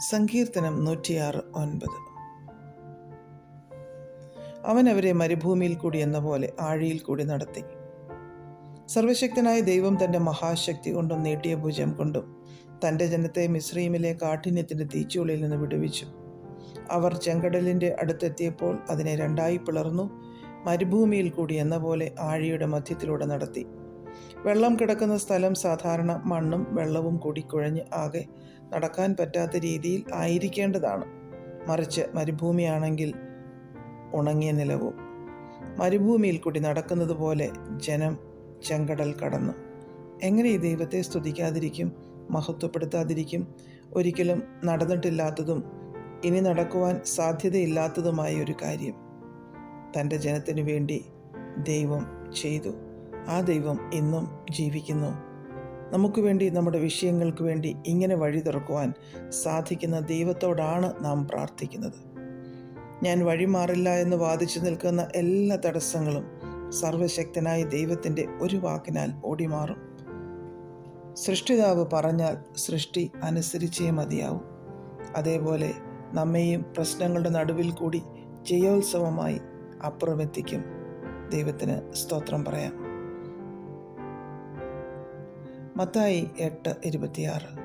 സങ്കീർത്തനം നൂറ്റിയാറ് ഒൻപത്. അവൻ അവരെ മരുഭൂമിയിൽ കൂടി എന്ന പോലെ ആഴിയിൽ കൂടി നടത്തി. സർവശക്തനായ ദൈവം തന്റെ മഹാശക്തി കൊണ്ടും നീട്ടിയ ഭുജം കൊണ്ടും തന്റെ ജനത്തെ മിശ്രീമിലെ കാഠിന്യത്തിന്റെ തീച്ചുള്ളിൽ നിന്ന് വിടുവിച്ചു. അവർ ചെങ്കടലിന്റെ അടുത്തെത്തിയപ്പോൾ അതിനെ രണ്ടായി പിളർന്നു മരുഭൂമിയിൽ കൂടി എന്ന പോലെ ആഴിയുടെ മധ്യത്തിലൂടെ നടത്തി. വെള്ളം കിടക്കുന്ന സ്ഥലം സാധാരണ മണ്ണും വെള്ളവും കൂടി കുഴഞ്ഞ് ആകെ നടക്കാൻ പറ്റാത്ത രീതിയിൽ ആയിരിക്കേണ്ടതാണ്. മറിച്ച് മരുഭൂമിയാണെങ്കിൽ ഉണങ്ങിയ നിലവും. മരുഭൂമിയിൽ കൂടി നടക്കുന്നത് പോലെ ജനം ചെങ്കടൽ കടന്നു. എങ്ങനെ ഈ ദൈവത്തെ സ്തുതിക്കാതിരിക്കും മഹത്വപ്പെടുത്താതിരിക്കും? ഒരിക്കലും നടന്നിട്ടില്ലാത്തതും ഇനി നടക്കുവാൻ സാധ്യതയില്ലാത്തതുമായ ഒരു കാര്യം തന്റെ ജനത്തിനു വേണ്ടി ദൈവം ചെയ്തു. ആ ദൈവം ഇന്നും ജീവിക്കുന്നു. നമുക്ക് വേണ്ടി നമ്മുടെ വിഷയങ്ങൾക്ക് വേണ്ടി ഇങ്ങനെ വഴി തുറക്കുവാൻ സാധിക്കുന്ന ദൈവത്തോടാണ് നാം പ്രാർത്ഥിക്കുന്നത്. ഞാൻ വഴിമാറില്ല എന്ന് വാദിച്ചു നിൽക്കുന്ന എല്ലാ തടസ്സങ്ങളും സർവശക്തനായ ദൈവത്തിന്റെ ഒരു വാക്കിനാൽ ഓടിമാറും. സൃഷ്ടിതാവ് പറഞ്ഞാൽ സൃഷ്ടി അനുസരിച്ചേ മതിയാവും. അതേപോലെ നമ്മെയും പ്രശ്നങ്ങളുടെ നടുവിൽ കൂടി ജയോത്സവമായി അപ്പുറമെത്തിക്കും. ദൈവത്തിന് സ്തോത്രം പറയാം. മത്തായി എട്ട് ഇരുപത്തിയാറ്.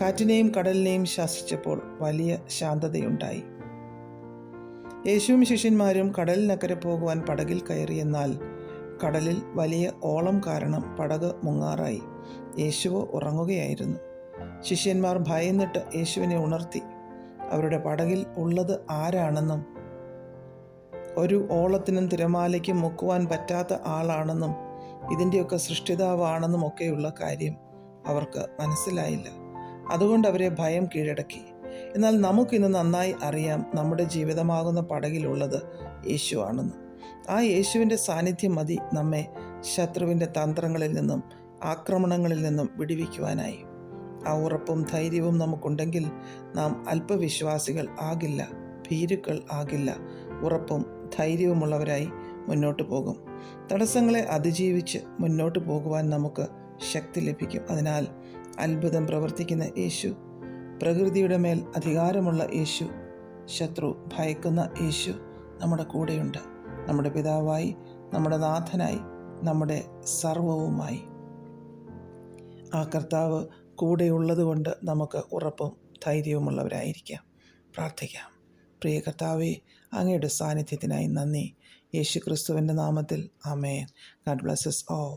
കാറ്റിനെയും കടലിനെയും ശാസിച്ചപ്പോൾ വലിയ ശാന്തതയുണ്ടായി. യേശുവും ശിഷ്യന്മാരും കടലിനക്കരെ പോകുവാൻ പടകിൽ കയറിയെന്നാൽ കടലിൽ വലിയ ഓളം കാരണം പടക് മുങ്ങാറായി. യേശുവോ ഉറങ്ങുകയായിരുന്നു. ശിഷ്യന്മാർ ഭയന്നിട്ട് യേശുവിനെ ഉണർത്തി അവരുടെ പടകിൽ ഉള്ളത് ആരാണെന്നും ഒരു ഓളത്തിനും തിരമാലയ്ക്കും മുക്കുവാൻ പറ്റാത്ത ആളാണെന്നും ഇതിന്റെയൊക്കെ സൃഷ്ടിതാവാണെന്നും ഒക്കെയുള്ള കാര്യം അവർക്ക് മനസ്സിലായില്ല. അതുകൊണ്ട് അവരെ ഭയം കീഴടക്കി. എന്നാൽ നമുക്കിന്ന് നന്നായി അറിയാം നമ്മുടെ ജീവിതമാകുന്ന പടകിലുള്ളത് യേശു ആണെന്ന്. ആ യേശുവിന്റെ സാന്നിധ്യം മതി നമ്മെ ശത്രുവിന്റെ തന്ത്രങ്ങളിൽ നിന്നും ആക്രമണങ്ങളിൽ നിന്നും വിടിവിക്കുവാനായി. ആ ഉറപ്പും ധൈര്യവും നമുക്കുണ്ടെങ്കിൽ നാം അല്പവിശ്വാസികൾ ആകില്ല ഭീരുക്കൾ ആകില്ല ഉറപ്പും ധൈര്യവുമുള്ളവരായി മുന്നോട്ട് പോകും. തടസ്സങ്ങളെ അതിജീവിച്ച് മുന്നോട്ട് പോകുവാൻ നമുക്ക് ശക്തി ലഭിക്കും. അതിനാൽ അത്ഭുതം പ്രവർത്തിക്കുന്ന യേശു പ്രകൃതിയുടെ മേൽ അധികാരമുള്ള യേശു ശത്രു ഭയക്കുന്ന യേശു നമ്മുടെ കൂടെയുണ്ട്. നമ്മുടെ പിതാവായി നമ്മുടെ നാഥനായി നമ്മുടെ സർവവുമായി. ആ കർത്താവ് കൂടെയുള്ളതുകൊണ്ട് നമുക്ക് ഉറപ്പും ധൈര്യവുമുള്ളവരായിരിക്കാം. പ്രാർത്ഥിക്കാം. പ്രിയ കർത്താവെ അങ്ങയുടെ സാന്നിധ്യത്തിനായി നന്ദി. യേശു ക്രിസ്തുവിന്റെ നാമത്തിൽ ആമേൻ. ഗാഡ് ബ്ലസ്സസ് ഓ